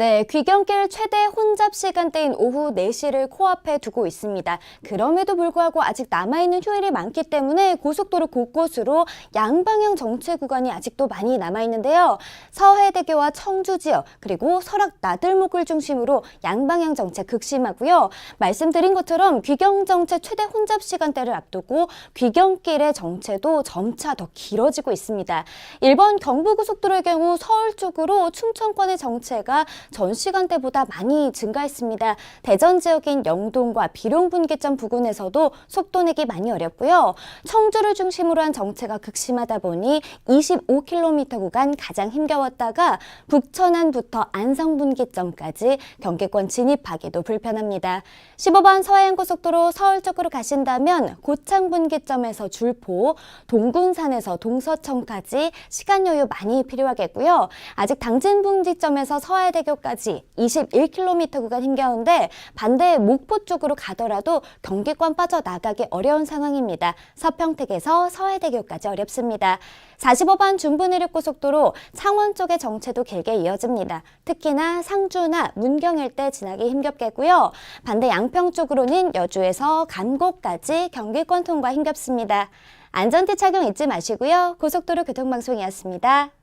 네, 귀경길 최대 혼잡 시간대인 오후 4시를 코앞에 두고 있습니다. 그럼에도 불구하고 아직 남아있는 휴일이 많기 때문에 고속도로 곳곳으로 양방향 정체 구간이 아직도 많이 남아있는데요. 서해대교와 청주 지역, 그리고 설악 나들목을 중심으로 양방향 정체 극심하고요. 말씀드린 것처럼 귀경 정체 최대 혼잡 시간대를 앞두고 귀경길의 정체도 점차 더 길어지고 있습니다. 1번 경부고속도로의 경우 서울 쪽으로 충청권의 정체가 전 시간대보다 많이 증가했습니다. 대전 지역인 영동과 비룡 분기점 부근에서도 속도 내기 많이 어렵고요. 청주를 중심으로 한 정체가 극심하다 보니 25km 구간 가장 힘겨웠다가 북천안부터 안성 분기점까지 경기권 진입하기도 불편합니다. 15번 서해안고속도로 서울 쪽으로 가신다면 고창 분기점에서 줄포, 동군산에서 동서천까지 시간 여유 많이 필요하겠고요. 아직 당진 분기점에서 서해대교 까지 21km 구간 힘겨운데 반대 목포 쪽으로 가더라도 경기권 빠져나가기 어려운 상황입니다. 서평택에서 서해대교까지 어렵습니다. 45번 중부내륙고속도로 창원 쪽의 정체도 길게 이어집니다. 특히나 상주나 문경 일대 지나기 힘겹겠고요. 반대 양평 쪽으로는 여주에서 감곡까지 경기권 통과 힘겹습니다. 안전띠 착용 잊지 마시고요. 고속도로 교통방송이었습니다.